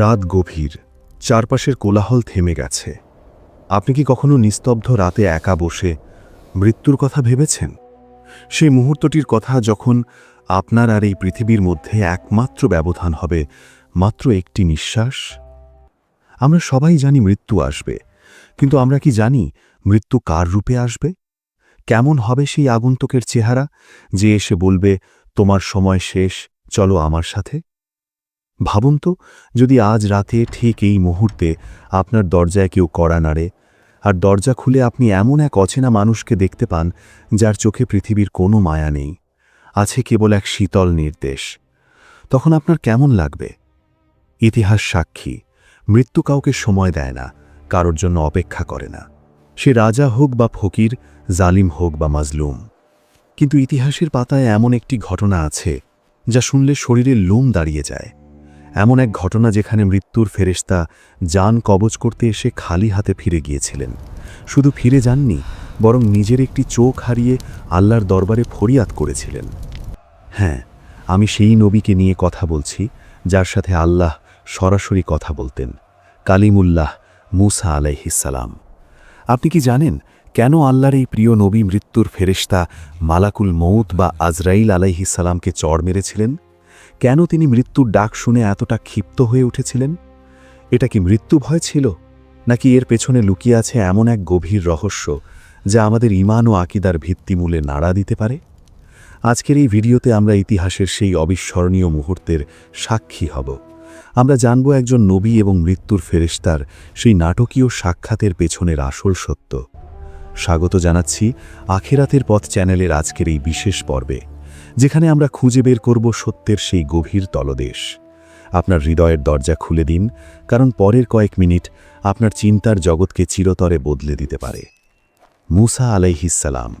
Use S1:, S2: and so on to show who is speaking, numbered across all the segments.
S1: রাত গভীর, চারপাশের কোলাহল থেমে গেছে। আপনি কি কখনো নিস্তব্ধ রাতে একা বসে মৃত্যুর কথা ভেবেছেন? সেই মুহূর্তটির কথা যখন আপনার আর এই পৃথিবীর মধ্যে একমাত্র ব্যবধান হবে, মাত্র একটি নিঃশ্বাস? আমরা সবাই জানি মৃত্যু আসবে, কিন্তু আমরা কি জানি মৃত্যু কার রূপে আসবে? কেমন হবে সেই আগন্তুকের চেহারা যে এসে বলবে, তোমার সময় শেষ, চলো আমার সাথে ভাবুন তো, যদি আজ রাতে ঠিক এই মুহূর্তে আপনার দরজায় কেউ কড়া নাড়ে, আর দরজা খুলে আপনি এমন এক অচেনা মানুষকে দেখতে পান যার চোখে পৃথিবীর কোনো মায়া নেই, আছে কেবল এক শীতল নির্দেশ। তখন আপনার কেমন লাগবে? ইতিহাস সাক্ষী, মৃত্যু কাউকে সময় দেয় না, কারোর জন্য অপেক্ষা করে না। সে রাজা হোক বা ফকির, জালিম হোক বা মাজলুম। কিন্তু ইতিহাসের পাতায় এমন একটি ঘটনা আছে, যা শুনলে শরীরের লোম দাঁড়িয়ে যায়। এমন এক ঘটনা যেখানে মৃত্যুর ফেরেশতা যান কবজ করতে এসে খালি হাতে ফিরে গিয়েছিলেন। শুধু ফিরে যাননি, বরং নিজের একটি চোখ হারিয়ে আল্লাহর দরবারে ফরিয়াদ করেছিলেন। হ্যাঁ আমি সেই নবীকে নিয়ে কথা বলছি, যার সাথে আল্লাহ সরাসরি কথা বলতেন, কালিমুল্লাহ মুসা আলাইহিসালাম আপনি কি জানেন কেন আল্লাহর এই প্রিয় নবী মৃত্যুর ফেরেশতা মালাকুল মৌত বা আজরাইল আলাইহিসালামকে চড় মেরেছিলেন? কেন তিনি মৃত্যুর ডাক শুনে এতটা ক্ষিপ্ত হয়ে উঠেছিলেন? এটা কি মৃত্যু ভয় ছিল? নাকি এর পেছনে লুকিয়ে আছে এমন এক গভীর রহস্য যা আমাদের ইমান ও আকিদার ভিত্তিমূলে নাড়া দিতে পারে? আজকের এই ভিডিওতে আমরা ইতিহাসের সেই অবিস্মরণীয় মুহূর্তের সাক্ষী হব। আমরা জানব একজন নবী এবং মৃত্যুর ফেরেশতার সেই নাটকীয় সাক্ষাতের পেছনের আসল সত্য। স্বাগত জানাচ্ছি আখেরাতের পথ চ্যানেলের আজকের এই বিশেষ পর্বে। যেখানে আমরা খুঁজে বের করব সত্যের সেই গভীর তলদেশ। আপনার হৃদয়ের দরজা খুলে দিন, কারণ পরের কয়েক মিনিট আপনার চিন্তার জগৎকে চিরতরে বদলে দিতে পারে। মুসা আলাইহিসালাম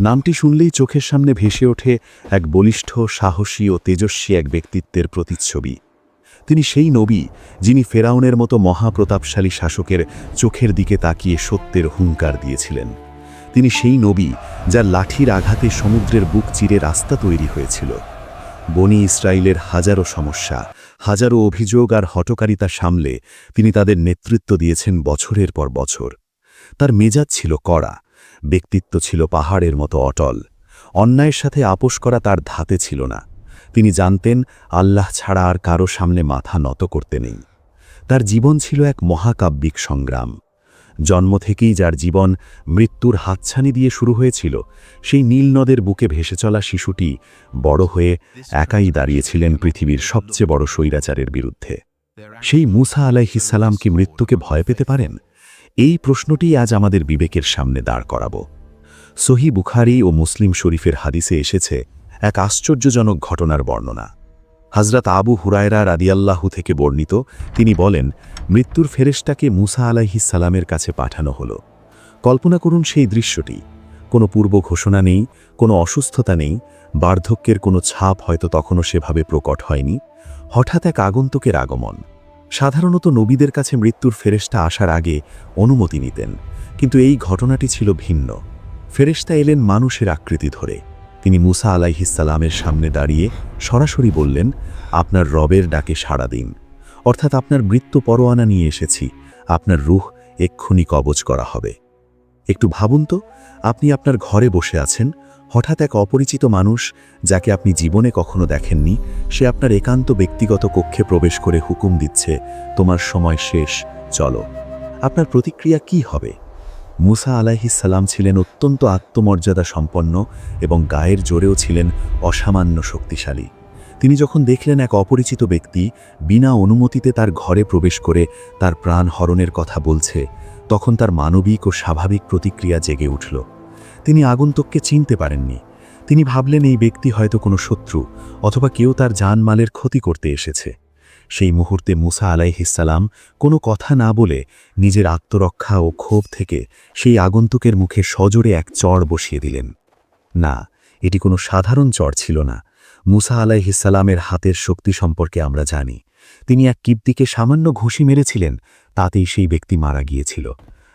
S1: নামটি শুনলেই চোখের সামনে ভেসে ওঠে এক বলিষ্ঠ, সাহসী ও তেজস্বী এক ব্যক্তিত্বের প্রতিচ্ছবি। তিনি সেই নবী যিনি ফেরাউনের মতো মহাপ্রতাপশালী শাসকের চোখের দিকে তাকিয়ে সত্যের হুঙ্কার দিয়েছিলেন। তিনি সেই নবী যার লাঠির আঘাতে সমুদ্রের বুক চিরে রাস্তা তৈরি হয়েছিল। বনি ইসরায়েলের হাজারো সমস্যা, হাজারো অভিযোগ আর হটকারিতা সামলে তিনি তাদের নেতৃত্ব দিয়েছেন বছরের পর বছর। তার মেজাজ ছিল কড়া, ব্যক্তিত্ব ছিল পাহাড়ের মতো অটল। অন্যায়ের সাথে আপোষ করা তার ধাতে ছিল না। তিনি জানতেন, আল্লাহ ছাড়া আর কারও সামনে মাথা নত করতে নেই। তার জীবন ছিল এক মহাকাব্যিক সংগ্রাম। জন্ম থেকেই যার জীবন মৃত্যুর হাতছানি দিয়ে শুরু হয়েছিল, সেই নীল নদের বুকে ভেসে চলা শিশুটি বড় হয়ে একাই দাঁড়িয়েছিলেন পৃথিবীর সবচেয়ে বড় স্বৈরাচারের বিরুদ্ধে। সেই মুসা আলাইহিসাল্লাম কি মৃত্যুকে ভয় পেতে পারেন? এই প্রশ্নটি আজ আমাদের বিবেকের সামনে দাঁড় করাব। সহি বুখারি ও মুসলিম শরীফের হাদিসে এসেছে এক আশ্চর্যজনক ঘটনার বর্ণনা। হজরত আবু হুরায়রা রাদিয়াল্লাহু থেকে বর্ণিত, তিনি বলেন মৃত্যুর ফেরেশটাকে মুসা আলাইহিসালামের কাছে পাঠানো হলো। কল্পনা করুন সেই দৃশ্যটি। কোনো পূর্ব ঘোষণা নেই, কোনো অসুস্থতা নেই, বার্ধক্যের কোনো ছাপ হয়তো তখনও সেভাবে প্রকট হয়নি। হঠাৎ এক আগন্তুকের আগমন। সাধারণত নবীদের কাছে মৃত্যুর ফেরেশটা আসার আগে অনুমতি নিতেন, কিন্তু এই ঘটনাটি ছিল ভিন্ন। ফেরেশতা এলেন মানুষের আকৃতি ধরে। তিনি মুসা আলাইহিসালামের সামনে দাঁড়িয়ে সরাসরি বললেন, আপনার রবের ডাকে সাড়া দিন। অর্থাৎ আপনার মৃত্যু পরোয়ানা নিয়ে এসেছি। আপনার রুহ এক্ষুনি কবজ করা হবে। একটু ভাবুন তো, আপনি আপনার ঘরে বসে আছেন, হঠাৎ এক অপরিচিত মানুষ যাকে আপনি জীবনে কখনো দেখেননি, সে আপনার একান্ত ব্যক্তিগত কক্ষে প্রবেশ করে হুকুম দিচ্ছে, তোমার সময় শেষ, চলো। আপনার প্রতিক্রিয়া কি হবে? মুসা আলাইহিসাল্লাম ছিলেন অত্যন্ত আত্মমর্যাদা সম্পন্ন এবং গায়ের জোরেও ছিলেন অসামান্য শক্তিশালী। তিনি যখন দেখলেন এক অপরিচিত ব্যক্তি বিনা অনুমতিতে তার ঘরে প্রবেশ করে তার প্রাণ হরণের কথা বলছে, তখন তার মানবিক ও স্বাভাবিক প্রতিক্রিয়া জেগে উঠল। তিনি আগন্তুককে চিনতে পারেননি। তিনি ভাবলেন, এই ব্যক্তি হয়তো কোনো শত্রু অথবা কেউ তার জানমালের ক্ষতি করতে এসেছে। সেই মুহূর্তে মুসা আলাইহিসাল্লাম কোনো কথা না বলে নিজের আত্মরক্ষা ও ক্ষোভ থেকে সেই আগন্তুকের মুখে সজোরে এক চড় বসিয়ে দিলেন। না, এটি কোনো সাধারণ চড় ছিল না। মুসা আলাইহিসাল্লামের হাতের শক্তি সম্পর্কে আমরা জানি। তিনি এক কিপ্তিকে সামান্য ঘুষি মেরেছিলেন, তাতেই সেই ব্যক্তি মারা গিয়েছিল।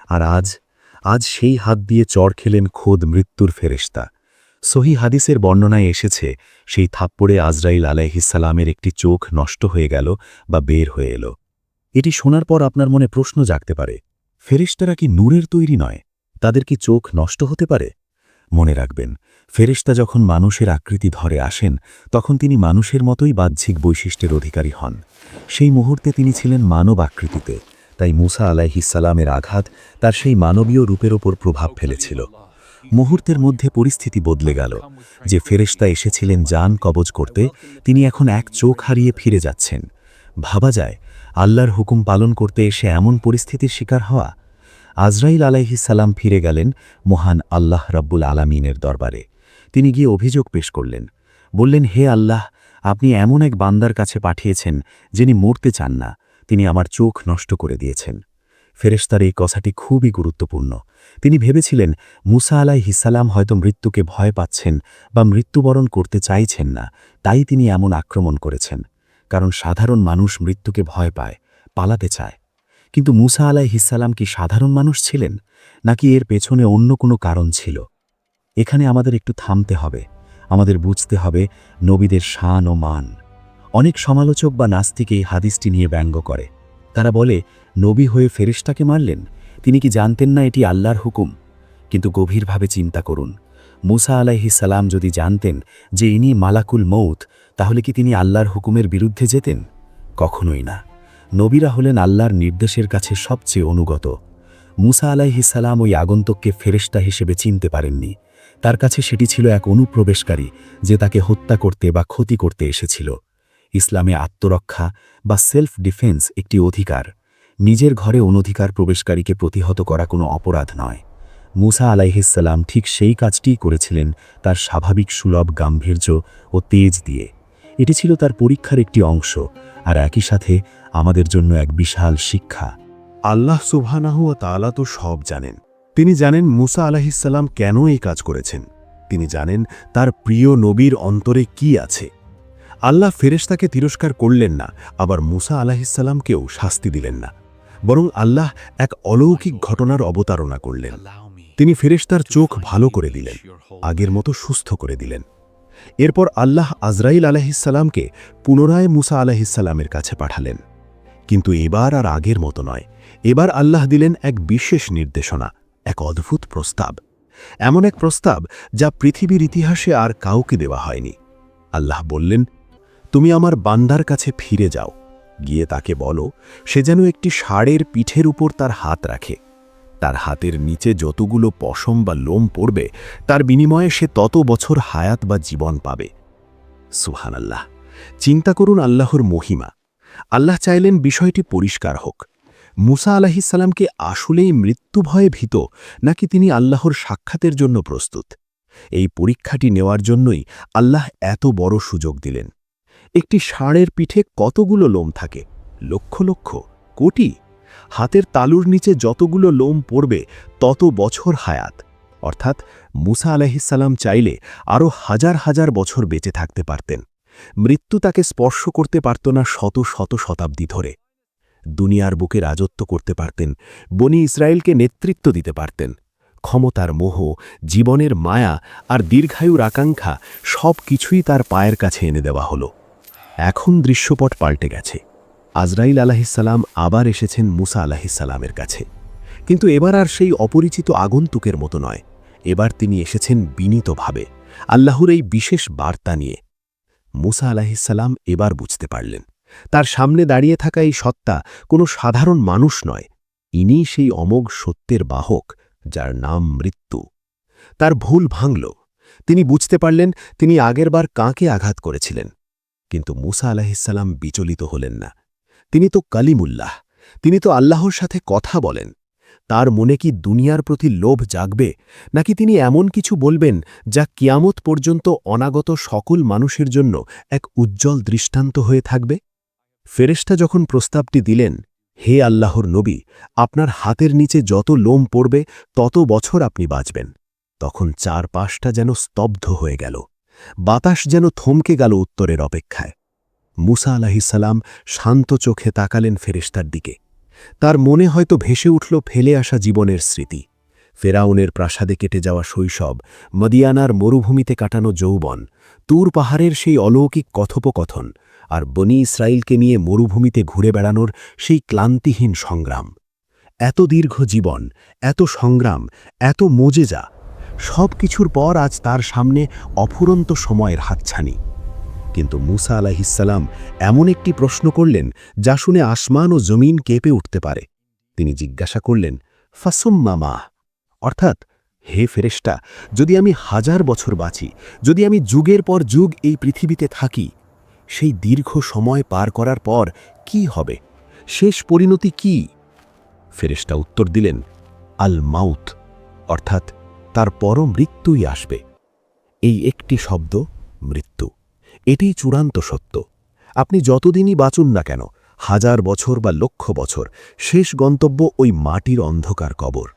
S1: আর আজ আজ সেই হাত দিয়ে চড় খেলেন খোদ মৃত্যুর ফেরেশতা। সহি হাদিসের বর্ণনায় এসেছে, সেই থাপ্পড়ে আজরাইল আলাইহিসালামের একটি চোখ নষ্ট হয়ে গেল বা বের হয়ে এলো।
S2: এটি শোনার পর আপনার মনে প্রশ্ন জাগতে পারে, ফেরেশতারা কি নূরের তৈরি নয়? তাদের কি চোখ নষ্ট হতে পারে? মনে রাখবেন ফেরেশতা যখন মানুষের আকৃতি ধরে আসেন, তখন তিনি মানুষের মতোই বাহ্যিক বৈশিষ্ট্যের অধিকারী হন। সেই মুহূর্তে তিনি ছিলেন মানব আকৃতিতে, তাই মুসা আলাইহিসালামের আঘাত তার সেই মানবীয় রূপের ওপর প্রভাব ফেলেছিল। মুহূর্তের মধ্যে পরিস্থিতি বদলে গেল। যে ফেরেশতা এসেছিলেন যান কবজ করতে, তিনি এখন এক চোখ হারিয়ে ফিরে যাচ্ছেন। ভাবা যায়, আল্লাহর হুকুম পালন করতে এসে এমন পরিস্থিতির শিকার হওয়া? আজরাইল আলাইহিসাল্লাম ফিরে গেলেন মহান আল্লাহ রব্বুল আলামিনের দরবারে। তিনি গিয়ে অভিযোগ পেশ করলেন। বললেন, হে আল্লাহ, আপনি এমন এক বান্দার কাছে পাঠিয়েছেন যিনি মরতে চান না, তিনি আমার চোখ নষ্ট করে দিয়েছেন। ফেরেশতার এই কথাটি খুবই গুরুত্বপূর্ণ। তিনি ভেবেছিলেন, মুসা আলাইহিসাল্লাম হয়তো মৃত্যুকে ভয় পাচ্ছেন বা মৃত্যুবরণ করতে চাইছেন না, তাই তিনি এমন আক্রমণ করেছেন। কারণ সাধারণ মানুষ মৃত্যুকে ভয় পায়, পালাতে চায়। কিন্তু মুসা আলাইহিসাল্লাম কি সাধারণ মানুষ ছিলেন? নাকি এর পেছনে অন্য কোনো কারণ ছিল? এখানে আমাদের একটু থামতে হবে। আমাদের বুঝতে হবে নবীদের শান ও মান। অনেক সমালোচক বা নাস্তিক এই হাদিসটি নিয়ে ব্যঙ্গ করে। তারা বলে, নবী হয়ে ফেরিস্তাকে মারলেন? তিনি কি জানতেন না এটি আল্লাহর হুকুম? কিন্তু গভীরভাবে চিন্তা করুন। মুসা আলাইহিসাল্লাম যদি জানতেন যে ইনি মালাকুল মৌত তাহলে কি তিনি আল্লাহর হুকুমের বিরুদ্ধে যেতেন? কখনোই না। নবীরা হলেন আল্লাহর নির্দেশের কাছে সবচেয়ে অনুগত। মুসা আলাইহিসাল্লাম ওই আগন্তককে ফেরেস্তা হিসেবে চিনতে পারেননি। তার কাছে সেটি ছিল এক অনুপ্রবেশকারী যে তাকে হত্যা করতে বা ক্ষতি করতে এসেছিল। ইসলামে আত্মরক্ষা বা সেলফ ডিফেন্স একটি অধিকার। নিজের ঘরে অনধিকার প্রবেশকারীকে প্রতিহত করা কোনো অপরাধ নয়। মুসা আলাইহিসাল্লাম ঠিক সেই কাজটিই করেছিলেন তার স্বাভাবিক সুলভ গাম্ভীর্য ও তেজ দিয়ে। এটি ছিল তার পরীক্ষার একটি অংশ আর একই সাথে আমাদের জন্য এক বিশাল শিক্ষা।
S1: আল্লাহ সুবহানাহু ও তাআলা তো সব জানেন। তিনি জানেন মুসা আলাহিসাল্লাম কেন এই কাজ করেছেন। তিনি জানেন তার প্রিয় নবীর অন্তরে কি আছে। আল্লাহ ফেরেশতাকে তিরস্কার করলেন না, আবার মুসা আলাহিসাল্লামকেও শাস্তি দিলেন না। বরং আল্লাহ এক অলৌকিক ঘটনার অবতারণা করলেন। তিনি ফেরেশতার চোখ ভালো করে দিলেন, আগের মতো সুস্থ করে দিলেন। এরপর আল্লাহ আজরাইল আলাহিসাল্লামকে পুনরায় মুসা আলাহিসাল্লামের কাছে পাঠালেন। কিন্তু এবার আর আগের মতো নয়। এবার আল্লাহ দিলেন এক বিশেষ নির্দেশনা। এক অদ্ভুত প্রস্তাব। এমন এক প্রস্তাব যা পৃথিবীর ইতিহাসে আর কাউকে দেওয়া হয়নি। আল্লাহ বললেন, তুমি আমার বান্দার কাছে ফিরে যাও। গিয়ে তাকে বলো, সে যেন একটি ষাঁড়ের পিঠের উপর তার হাত রাখে। তার হাতের নিচে যতগুলো পশম বা লোম পড়বে, তার বিনিময়ে সে তত বছর হায়াত বা জীবন পাবে। সুহান আল্লাহ চিন্তা করুন আল্লাহর মহিমা। আল্লাহ চাইলেন বিষয়টি পরিষ্কার হোক। মুসা আলাহিসাল্লামকে আসলেই মৃত্যু ভয়ে ভীত, নাকি তিনি আল্লাহর সাক্ষাতের জন্য প্রস্তুত? এই পরীক্ষাটি নেওয়ার জন্যই আল্লাহ এত বড় সুযোগ দিলেন। একটি ষাঁড়ের পিঠে কতগুলো লোম থাকে? লক্ষ লক্ষ? কোটি? হাতের তালুর নিচে যতগুলো লোম পড়বে, তত বছর হায়াত। অর্থাৎ মুসা আলাহিসাল্লাম চাইলে আরও হাজার হাজার বছর বেঁচে থাকতে পারতেন। মৃত্যু তাকে স্পর্শ করতে পারত না শত শত শতাব্দী ধরে। দুনিয়ার বুকে রাজত্ব করতে পারতেন, বনি ইসরায়েলকে নেতৃত্ব দিতে পারতেন। ক্ষমতার মোহ, জীবনের মায়া আর দীর্ঘায়ুর আকাঙ্ক্ষা সব কিছুই তার পায়ের কাছে এনে দেওয়া হলো। এখন দৃশ্যপট পাল্টে গেছে। আজরাইল আলাহিসাল্লাম আবার এসেছেন মুসা আলাহিসাল্লামের কাছে। কিন্তু এবার আর সেই অপরিচিত আগন্তুকের মতো নয়। এবার তিনি এসেছেন বিনীতভাবে, আল্লাহর এই বিশেষ বার্তা নিয়ে। মুসা আলাহিসাল্লাম এবার বুঝতে পারলেন। তার সামনে দাঁড়িয়ে থাকা এই সত্তা কোনো সাধারণ মানুষ নয় ইনি সেই অমোঘ সত্যের বাহক, যার নাম মৃত্যু। তার ভুল ভাঙল। তিনি বুঝতে পারলেন, তিনি আগেরবার কাকে আঘাত করেছিলেন। কিন্তু মুসা আলাহিসাল্লাম বিচলিত হলেন না। তিনি তো কালিমুল্লাহ, তিনি তো আল্লাহর সাথে কথা বলেন। তার মনে কি দুনিয়ার প্রতি লোভ জাগবে, নাকি তিনি এমন কিছু বলবেন, যা কিয়ামত পর্যন্ত অনাগত সকল মানুষের জন্য এক উজ্জ্বল দৃষ্টান্ত হয়ে থাকবে? ফেরেশতা যখন প্রস্তাবটি দিলেন, হে আল্লাহর নবী, আপনার হাতের নিচে যত লোম পড়বে, তত বছর আপনি বাঁচবেন। তখন চার পাশটা যেন স্তব্ধ হয়ে গেল, বাতাস যেন থমকে গেল উত্তরের অপেক্ষায়। মুসা আলাহিসাল্লাম শান্ত চোখে তাকালেন ফেরেশতার দিকে। তার মনে হয়তো ভেসে উঠল ফেলে আসা জীবনের স্মৃতি। ফেরাউনের প্রাসাদে কেটে যাওয়া শৈশব, মদিয়ানার মরুভূমিতে কাটানো যৌবন, তুর পাহাড়ের সেই অলৌকিক কথোপকথন আর বনি ইসরায়েলকে নিয়ে মরুভূমিতে ঘুরে বেড়ানোর সেই ক্লান্তিহীন সংগ্রাম। এত দীর্ঘ জীবন, এত সংগ্রাম, এত মোজেজা সব কিছুর পর আজ তার সামনে অফুরন্ত সময়ের হাতছানি। কিন্তু মুসা আলাহিসাল্লাম এমন একটি প্রশ্ন করলেন, যা শুনে আসমান ও জমিন কেঁপে উঠতে পারে। তিনি জিজ্ঞাসা করলেন, ফাসুম্মা মা? অর্থাৎ, হে ফেরেশতা, যদি আমি হাজার বছর বাঁচি, যদি আমি যুগের পর যুগ এই পৃথিবীতে থাকি সেই দীর্ঘ সময় পার করার পর কি হবে? শেষ পরিণতি কি? ফেরেশতা উত্তর দিলেন আল মাউথ অর্থাৎ তার পর মৃত্যুই আসবে। এই একটি শব্দ মৃত্যু। এটাই চূড়ান্ত সত্য। আপনি যতদিনই বাঁচুন না কেন, হাজার বছর বা লক্ষ বছর, শেষ গন্তব্য ওই মাটির অন্ধকার কবর।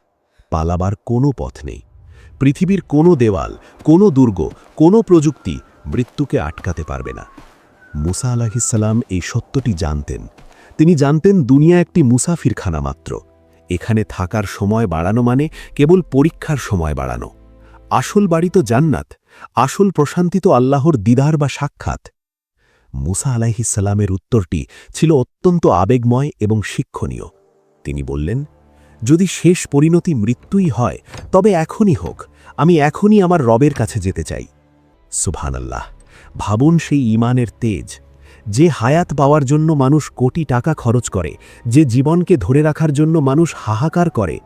S1: পালাবার কোনো পথ নেই। পৃথিবীর কোনো দেওয়াল, কোনো দুর্গ, কোনো প্রযুক্তি মৃত্যুকে আটকাতে পারবে না। মুসা আলাহিসাল্লাম এই সত্যটি জানতেন। তিনি জানতেন দুনিয়া একটি মুসাফিরখানা মাত্র। এখানে থাকার সময় বাড়ানো মানে কেবল পরীক্ষার সময় বাড়ানো। আসল বাড়ি তো জান্নাত, আসল প্রশান্তি তো আল্লাহর দিদার বা সাক্ষাৎ। মুসা আলাইহিসাল্লামের উত্তরটি ছিল অত্যন্ত আবেগময় এবং শিক্ষণীয়। তিনি বললেন, যদি শেষ পরিণতি মৃত্যুই হয়, তবে এখনই হোক, আমি এখনই আমার রবের কাছে যেতে চাই। সুবহানাল্লাহ। ভাবুন সেই ইমানের তেজ, যে হায়াত পাওয়ার জন্য মানুষ কোটি টাকা খরচ করে, যে জীবনকে ধরে রাখার জন্য মানুষ হাহাকার করে,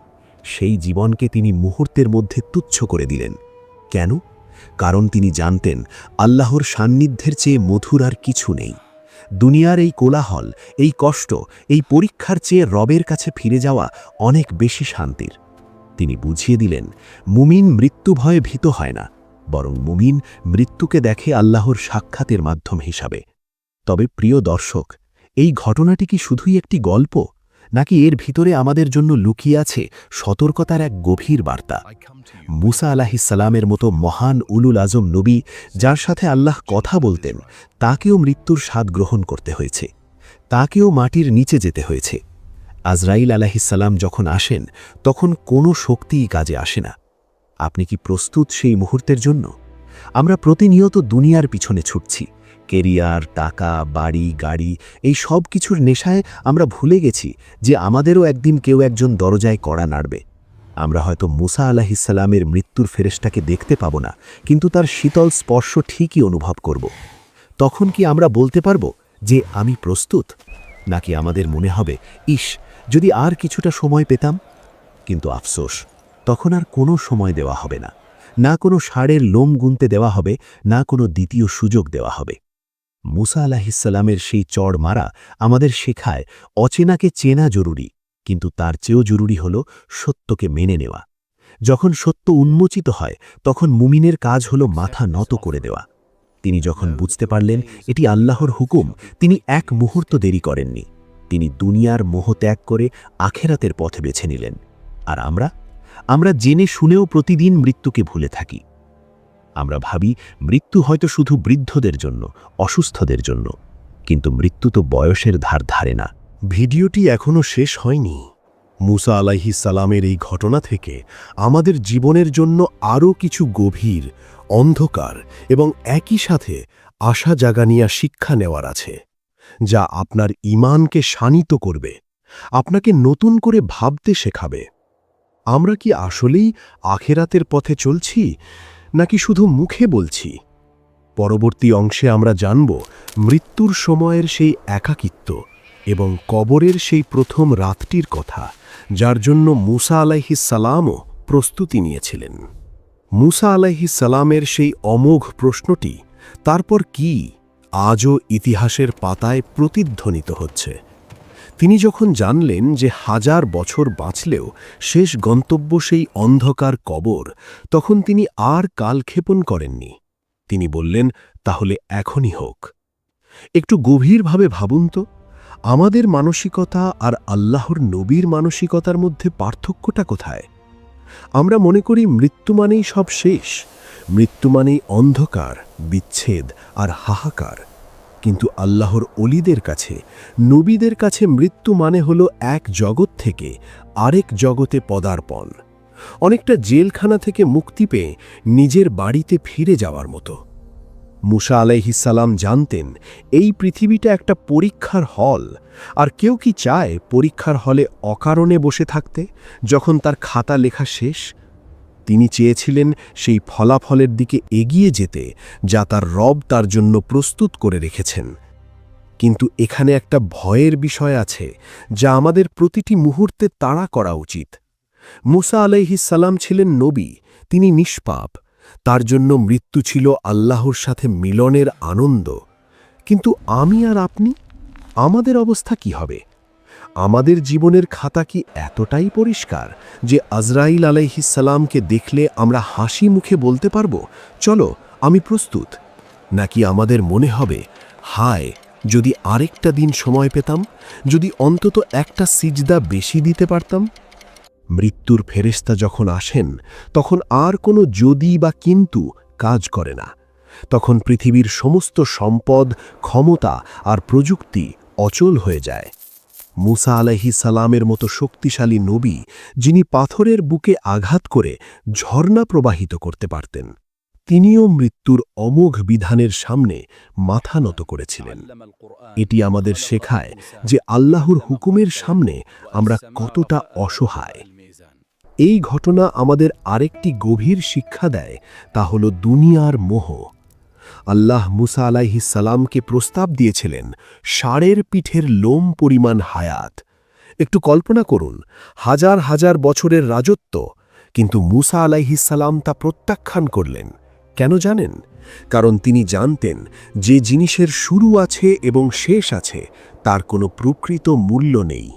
S1: সেই জীবনকে তিনি মুহূর্তের মধ্যে তুচ্ছ করে দিলেন। কেন? কারণ তিনি জানতেন, আল্লাহর সান্নিধ্যের চেয়ে মধুর আর কিছু নেই। দুনিয়ার এই কোলাহল, এই কষ্ট, এই পরীক্ষার চেয়ে রবের কাছে ফিরে যাওয়া অনেক বেশি শান্তির। তিনি বুঝিয়ে দিলেন, মুমিন মৃত্যু ভয়ে ভীত হয় না। বরং মুমিন মৃত্যুকে দেখে আল্লাহর সাক্ষাতের মাধ্যম হিসাবে। তবে প্রিয় দর্শক এই ঘটনাটি কি শুধুই একটি গল্প? নাকি এর ভিতরে আমাদের জন্য লুকিয়ে আছে সতর্কতার এক গভীর বার্তা? মুসা আলাহিসাল্লামের মতো মহান উলুল আজম নবী যার সাথে আল্লাহ কথা বলতেন তাকেও মৃত্যুর স্বাদ গ্রহণ করতে হয়েছে। তাকেও মাটির নিচে যেতে হয়েছে। আজরাইল আলাহিসাল্লাম যখন আসেন তখন কোনো শক্তিই কাজে আসে না। আপনি কি প্রস্তুত সেই মুহূর্তের জন্য? আমরা প্রতিনিয়ত দুনিয়ার পিছনে ছুটছি। কেরিয়ার, টাকা, বাড়ি, গাড়ি, এই সব কিছুর নেশায় আমরা ভুলে গেছি যে আমাদেরও একদিন কেউ একজন দরজায় কড়া নাড়বে। আমরা হয়তো মুসা আলাহিসাল্লামের মৃত্যুর ফেরেশটাকে দেখতে পাব না, কিন্তু তার শীতল স্পর্শ ঠিকই অনুভব করব। তখন কি আমরা বলতে পারব যে আমি প্রস্তুত? নাকি আমাদের মনে হবে ইস যদি আর কিছুটা সময় পেতাম? কিন্তু আফসোস তখন আর কোনো সময় দেওয়া হবে না। না কোনো ষাঁড়ের লোম গুনতে দেওয়া হবে, না কোনো দ্বিতীয় সুযোগ দেওয়া হবে। মুসা আলাহিসাল্লামের সেই চড় মারা আমাদের শেখায়, অচেনাকে চেনা জরুরি, কিন্তু তার চেয়েও জরুরি হল সত্যকে মেনে নেওয়া। যখন সত্য উন্মোচিত হয়, তখন মুমিনের কাজ হল মাথা নত করে দেওয়া। তিনি যখন বুঝতে পারলেন এটি আল্লাহর হুকুম, তিনি এক মুহূর্ত দেরি করেননি। তিনি দুনিয়ার মোহ ত্যাগ করে আখেরাতের পথে বেছে নিলেন। আর আমরা আমরা জেনে শুনেও প্রতিদিন মৃত্যুকে ভুলে থাকি। আমরা ভাবি, মৃত্যু হয়তো শুধু বৃদ্ধদের জন্য, অসুস্থদের জন্য। কিন্তু মৃত্যু তো বয়সের ধার ধারে না।
S3: ভিডিওটি এখনও শেষ হয়নি। মুসা আলাইহি সালামের এই ঘটনা থেকে আমাদের জীবনের জন্য আরও কিছু গভীর, অন্ধকার এবং একই সাথে আশা জাগানিয়া শিক্ষা নেওয়ার আছে, যা আপনার ইমানকে শানিত করবে, আপনাকে নতুন করে ভাবতে শেখাবে। আমরা কি আসলেই আখেরাতের পথে চলছি, নাকি শুধু মুখে বলছি? পরবর্তী অংশে আমরা জানব মৃত্যুর সময়ের সেই একাকিত্ব এবং কবরের সেই প্রথম রাতটির কথা, যার জন্য মুসা সালামও প্রস্তুতি নিয়েছিলেন। মুসা সালামের সেই অমোঘ প্রশ্নটি, তারপর কি আজও ইতিহাসের পাতায় প্রতিধ্বনিত হচ্ছে? তিনি যখন জানলেন যে হাজার বছর বাঁচলেও শেষ গন্তব্য সেই অন্ধকার কবর, তখন তিনি আর কালক্ষেপণ করেননি। তিনি বললেন, তাহলে এখনই হোক। একটু গভীরভাবে ভাবুন তো, আমাদের মানসিকতা আর আল্লাহর নবীর মানসিকতার মধ্যে পার্থক্যটা কোথায়? আমরা মনে করি মৃত্যু মানেই সব শেষ, মৃত্যু মানেই অন্ধকার, বিচ্ছেদ আর হাহাকার। কিন্তু আল্লাহর অলিদের কাছে, নবীদের কাছে মৃত্যু মানে হল এক জগৎ থেকে আরেক জগতে পদার্পণ। অনেকটা জেলখানা থেকে মুক্তি পেয়ে নিজের বাড়িতে ফিরে যাওয়ার মতো।
S1: মুসা আলাইহিসাল্লাম জানতেন, এই পৃথিবীটা একটা পরীক্ষার হল, আর কেউ কি চায় পরীক্ষার হলে অকারণে বসে থাকতে, যখন তার খাতা লেখা শেষ? তিনি চেয়েছিলেন সেই ফলাফলের দিকে এগিয়ে যেতে, যা তার রব তার জন্য প্রস্তুত করে রেখেছেন। কিন্তু এখানে একটা ভয়ের বিষয় আছে, যা আমাদের প্রতিটি মুহূর্তে তাড়া করা উচিত। মুসা আলাইহিসাল্লাম ছিলেন নবী, তিনি নিষ্পাপ। তার জন্য মৃত্যু ছিল আল্লাহর সাথে মিলনের আনন্দ। কিন্তু আমি আর আপনি? আমাদের অবস্থা কি হবে? আমাদের জীবনের খাতা কি এতটাই পরিষ্কার যে আজরাইল আলাইহিসাল্লামকে দেখলে আমরা হাসি মুখে বলতে পারব? চলো, আমি প্রস্তুত। নাকি আমাদের মনে হবে, হায়, যদি আরেকটা দিন সময় পেতাম, যদি অন্তত একটা সিজদা বেশি দিতে পারতাম? মৃত্যুর ফেরেস্তা যখন আসেন, তখন আর কোনো যদি বা কিন্তু কাজ করে না। তখন পৃথিবীর সমস্ত সম্পদ, ক্ষমতা আর প্রযুক্তি অচল হয়ে যায়। মুসা আলাহি সালামের মতো শক্তিশালী নবী, যিনি পাথরের বুকে আঘাত করে ঝর্ণা প্রবাহিত করতে পারতেন, তিনিও মৃত্যুর অমোঘ বিধানের সামনে মাথা নত করেছিলেন। এটি আমাদের শেখায় যে আল্লাহর হুকুমের সামনে আমরা কতটা অসহায়। এই ঘটনা আমাদের আরেকটি গভীর শিক্ষা দেয়, তা হল দুনিয়ার মোহ। আল্লাহ মুসা সালামকে প্রস্তাব দিয়েছিলেন, ষাঁড়ের পিঠের লোম পরিমাণ হায়াত। একটু কল্পনা করুন, হাজার হাজার বছরের রাজত্ব, কিন্তু মুসা সালাম তা প্রত্যাখ্যান করলেন। কেন জানেন? কারণ তিনি জানতেন, যে জিনিসের শুরু আছে এবং শেষ আছে, তার কোনো প্রকৃত মূল্য নেই।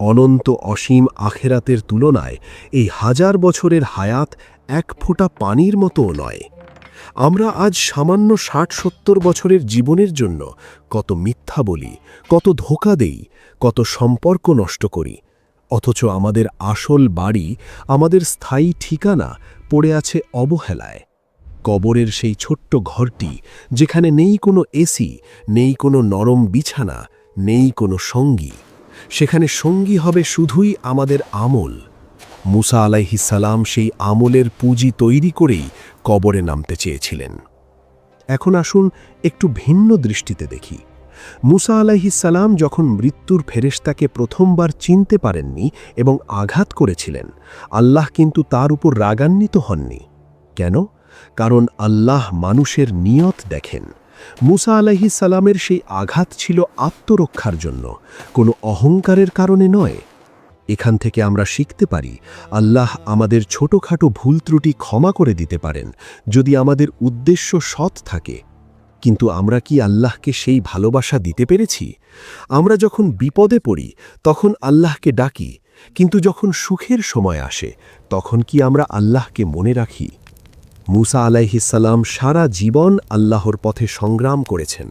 S1: অনন্ত অসীম আখেরাতের তুলনায় এই হাজার বছরের হায়াত এক ফোঁটা পানির মতোও নয়। আমরা আজ সামান্য ষাট সত্তর বছরের জীবনের জন্য কত মিথ্যা বলি, কত ধোকা দেই, কত সম্পর্ক নষ্ট করি, অথচ আমাদের আসল বাড়ি, আমাদের স্থায়ী ঠিকানা পড়ে আছে অবহেলায়। কবরের সেই ছোট্ট ঘরটি, যেখানে নেই কোনো এসি নেই কোনো নরম বিছানা, নেই কোনো সঙ্গী, সেখানে সঙ্গী হবে শুধুই আমাদের আমল। মুসা আলাইহিসালাম সেই আমলের পুঁজি তৈরি করেই কবরে নামতে চেয়েছিলেন। এখন আসুন একটু ভিন্ন দৃষ্টিতে দেখি। মুসা আলাইহিসালাম যখন মৃত্যুর ফেরেশতাকে প্রথমবার চিনতে পারেননি এবং আঘাত করেছিলেন, আল্লাহ কিন্তু তার উপর রাগান্বিত হননি। কেন? কারণ আল্লাহ মানুষের নিয়ত দেখেন। মুসা আলাইহিস সালামের সেই আঘাত ছিল আত্মরক্ষার জন্য, কোনো অহংকারের কারণে নয়। এখান থেকে আমরা শিখতে পারি, আল্লাহ আমাদের ছোটোখাটো ভুল ত্রুটি ক্ষমা করে দিতে পারেন, যদি আমাদের উদ্দেশ্য সৎ থাকে। কিন্তু আমরা কি আল্লাহকে সেই ভালোবাসা দিতে পেরেছি? আমরা যখন বিপদে পড়ি, তখন আল্লাহকে ডাকি, কিন্তু যখন সুখের সময় আসে, তখন কি আমরা আল্লাহকে মনে রাখি? মুসা আলাইহিসাল্লাম সারা জীবন আল্লাহর পথে সংগ্রাম করেছেন,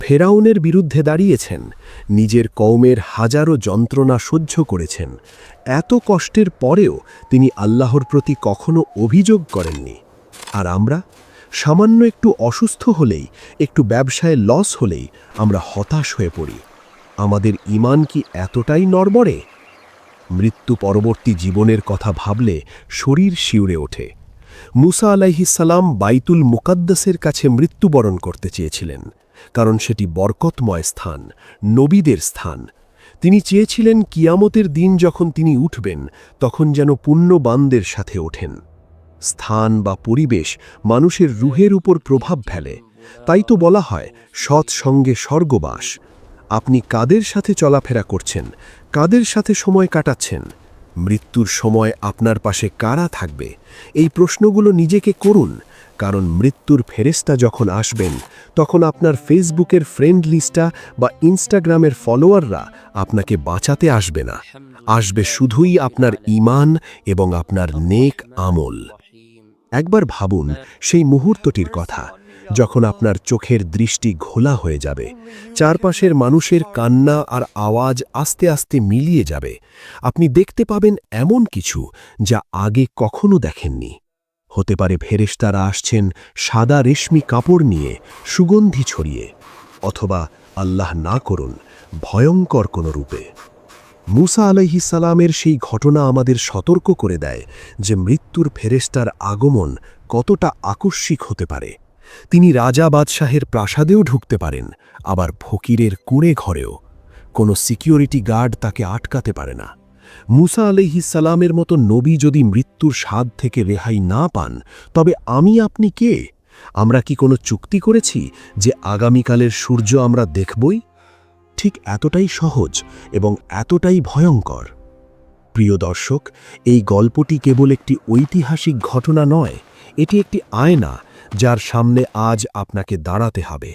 S1: ফেরাউনের বিরুদ্ধে দাঁড়িয়েছেন, নিজের কওমের হাজারো যন্ত্রণা সহ্য করেছেন। এত কষ্টের পরেও তিনি আল্লাহর প্রতি কখনো অভিযোগ করেননি। আর আমরা, সামান্য একটু অসুস্থ হলেই, একটু ব্যবসায় লস হলেই আমরা হতাশ হয়ে পড়ি। আমাদের ইমান কি এতটাই নড়বড়ে? মৃত্যু পরবর্তী জীবনের কথা ভাবলে শরীর শিউরে ওঠে। মুসা আলাইহিসাল্লাম বাইতুল মুকাদ্দাসের কাছে মৃত্যুবরণ করতে চেয়েছিলেন, কারণ সেটি বরকতময় স্থান, নবীদের স্থান। তিনি চেয়েছিলেন কিয়ামতের দিন যখন তিনি উঠবেন, তখন যেন পুণ্যবানদের সাথে ওঠেন। স্থান বা পরিবেশ মানুষের রুহের উপর প্রভাব ফেলে। তাই তো বলা হয়, সৎ সঙ্গে স্বর্গবাস। আপনি কাদের সাথে চলাফেরা করছেন? কাদের সাথে সময় কাটাচ্ছেন? মৃত্যুর সময় আপনার পাশে কারা থাকবে? এই প্রশ্নগুলো নিজেকে করুন, কারণ মৃত্যুর ফেরেস্তা যখন আসবেন, তখন আপনার ফেসবুকের ফ্রেন্ড লিস্টটা বা ইনস্টাগ্রামের ফলোয়াররা আপনাকে বাঁচাতে আসবে না। আসবে শুধুই আপনার ইমান এবং আপনার নেক আমল। একবার ভাবুন, সেই মুহূর্তটির কথা। যখন আপনার চোখের দৃষ্টি ঘোলা হয়ে যাবে, চারপাশের মানুষের কান্না আর আওয়াজ আস্তে আস্তে মিলিয়ে যাবে, আপনি দেখতে পাবেন এমন কিছু যা আগে কখনো দেখেননি। হতে পারে ফেরেশতারা আসছেন সাদা রেশমি কাপড় নিয়ে সুগন্ধি ছড়িয়ে, অথবা আল্লাহ না করুন, ভয়ঙ্কর কোনো রূপে। মুসা আলাইহিসালামের সেই ঘটনা আমাদের সতর্ক করে দেয় যে মৃত্যুর ফেরেস্তার আগমন কতটা আকস্মিক হতে পারে। তিনি রাজা বাদশাহের প্রাসাদেও ঢুকতে পারেন, আবার ফকিরের কুঁড়ে ঘরেও। কোনো সিকিউরিটি গার্ড তাকে আটকাতে পারে না। মুসা আলহিসালামের মতো নবী যদি মৃত্যুর স্বাদ থেকে রেহাই না পান, তবে আমি আপনি কে? আমরা কি কোনো চুক্তি করেছি যে আগামীকালের সূর্য আমরা দেখবই? ঠিক এতটাই সহজ এবং এতটাই ভয়ঙ্কর। প্রিয় দর্শক, এই গল্পটি কেবল একটি ঐতিহাসিক ঘটনা নয়, এটি একটি আয়না যার সামনে আজ আপনাকে দাঁড়াতে হবে।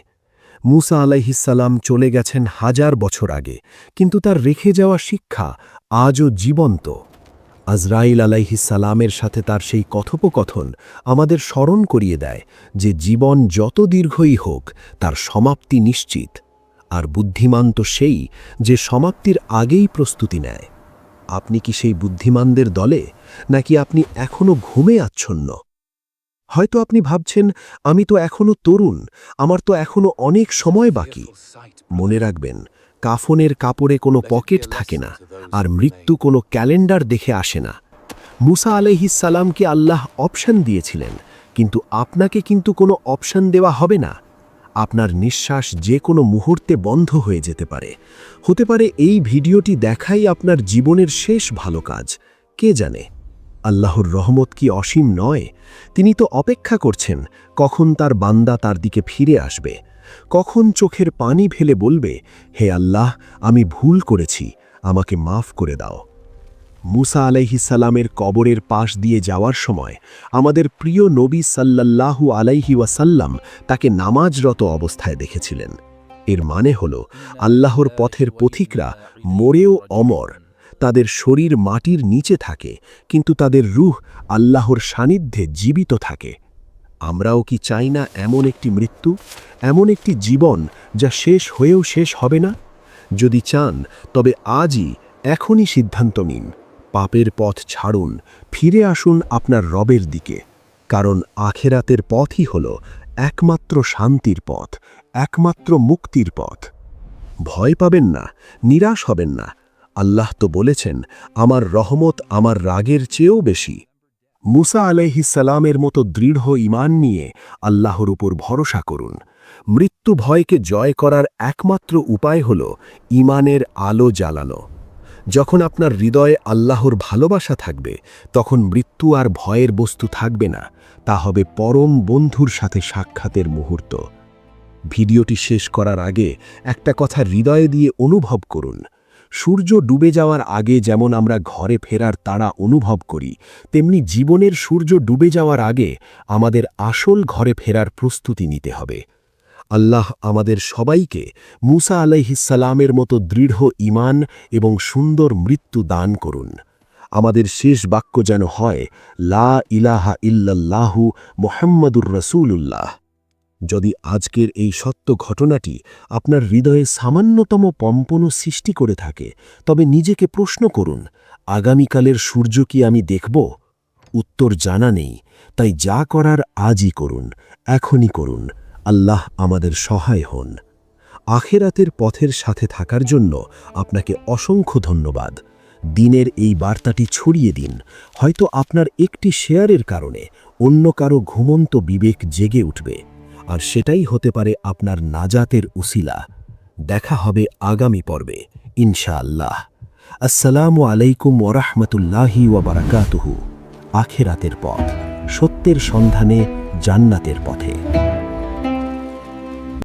S1: মুসা আলাইহিসাল্লাম চলে গেছেন হাজার বছর আগে, কিন্তু তার রেখে যাওয়া শিক্ষা আজও জীবন্ত। আজরাইল আলাইহিসালামের সাথে তার সেই কথোপকথন আমাদের স্মরণ করিয়ে দেয় যে জীবন যত দীর্ঘই হোক, তার সমাপ্তি নিশ্চিত, আর বুদ্ধিমান তো সেই যে সমাপ্তির আগেই প্রস্তুতি নেয়। আপনি কি সেই বুদ্ধিমানদের দলে, নাকি আপনি এখনও ঘুমে আচ্ছন্ন? হয়তো আপনি ভাবছেন, আমি তো এখনও তরুণ, আমার তো এখনও অনেক সময় বাকি। মনে রাখবেন, কাফনের কাপড়ে কোনো পকেট থাকে না আর মৃত্যু কোনো ক্যালেন্ডার দেখে আসে না। মুসা আলহিসাল্লামকে আল্লাহ অপশন দিয়েছিলেন, কিন্তু আপনাকে কিন্তু কোনো অপশন দেওয়া হবে না। আপনার নিঃশ্বাস যে কোনো মুহূর্তে বন্ধ হয়ে যেতে পারে। হতে পারে এই ভিডিওটি দেখাই আপনার জীবনের শেষ ভালো কাজ, কে জানে? আল্লাহর রহমত কি অসীম নয়? তিনি তো অপেক্ষা করছেন, কখন তার বান্দা তার দিকে ফিরে আসবে? কখন চোখের পানি ফেলে বলবে, হে আল্লাহ, আমি ভুল করেছি, আমাকে মাফ করে দাও। মুসা আলাইহিসাল্লামের কবরের পাশ দিয়ে যাওয়ার সময় আমাদের প্রিয় নবী সাল্লাল্লাহু আলাইহি ওয়াসাল্লাম তাকে নামাজরত অবস্থায় দেখেছিলেন। এর মানে হল, আল্লাহর পথের পথিকরা মরেও অমর। তাদের শরীর মাটির নিচে থাকে, কিন্তু তাদের রুহ আল্লাহর সান্নিধ্যে জীবিত থাকে। আমরাও কি চাই না এমন একটি মৃত্যু, এমন একটি জীবন যা শেষ হয়েও শেষ হবে না? যদি চান, তবে আজই এখনই সিদ্ধান্ত নিন, পাপের পথ ছাড়ুন, ফিরে আসুন আপনার রবের দিকে। কারণ আখেরাতের পথই হল একমাত্র শান্তির পথ, একমাত্র মুক্তির পথ। ভয় পাবেন না, নিরাশ হবেন না আল্লাহ তো বলেছেন, আমার রহমত আমার রাগের চেয়েও বেশি। মুসা আলাইহিসালামের মতো দৃঢ় ইমান নিয়ে আল্লাহর উপর ভরসা করুন। মৃত্যু ভয়কে জয় করার একমাত্র উপায় হল ইমানের আলো জ্বালানো। যখন আপনার হৃদয়ে আল্লাহর ভালোবাসা থাকবে, তখন মৃত্যু আর ভয়ের বস্তু থাকবে না। তা হবে পরম বন্ধুর সাথে সাক্ষাতের মুহূর্ত। ভিডিওটি শেষ করার আগে একটা কথা হৃদয়ে দিয়ে অনুভব করুন। সূর্য ডুবে যাওয়ার আগে যেমন আমরা ঘরে ফেরার তাড়া অনুভব করি, তেমনি জীবনের সূর্য ডুবে যাওয়ার আগে আমাদের আসল ঘরে ফেরার প্রস্তুতি নিতে হবে। আল্লাহ আমাদের সবাইকে মুসা আলাইহিসালামের মতো দৃঢ় ইমান এবং সুন্দর মৃত্যু দান করুন। আমাদের শেষ বাক্য যেন হয়, লা ইলাহা ইল্লাল্লাহু মোহাম্মদুর রসুলুল্লাহ। যদি আজকের এই সত্য ঘটনাটি আপনার হৃদয়ে সামান্যতম পম্পনও সৃষ্টি করে থাকে, তবে নিজেকে প্রশ্ন করুন, আগামীকালের সূর্য কি আমি দেখব? উত্তর জানা নেই, তাই যা করার আজই করুন, এখনই করুন, আল্লাহ আমাদের সহায় হন। আখেরাতের পথের সাথে থাকার জন্য আপনাকে অসংখ্য ধন্যবাদ। দিনের এই বার্তাটি ছড়িয়ে দিন, হয়তো আপনার একটি শেয়ারের কারণে অন্য কারও ঘুমন্ত বিবেক জেগে উঠবে। আর সেটাই হতে পারে আপনার নাজাতের উসিলা। দেখা হবে আগামী পর্বে, ইনশাআল্লাহ। আসসালামু আলাইকুম ওরহমতুল্লাহি ওয়াবারাকাতুহু আখেরাতের পথ, সত্যের সন্ধানে জান্নাতের পথে।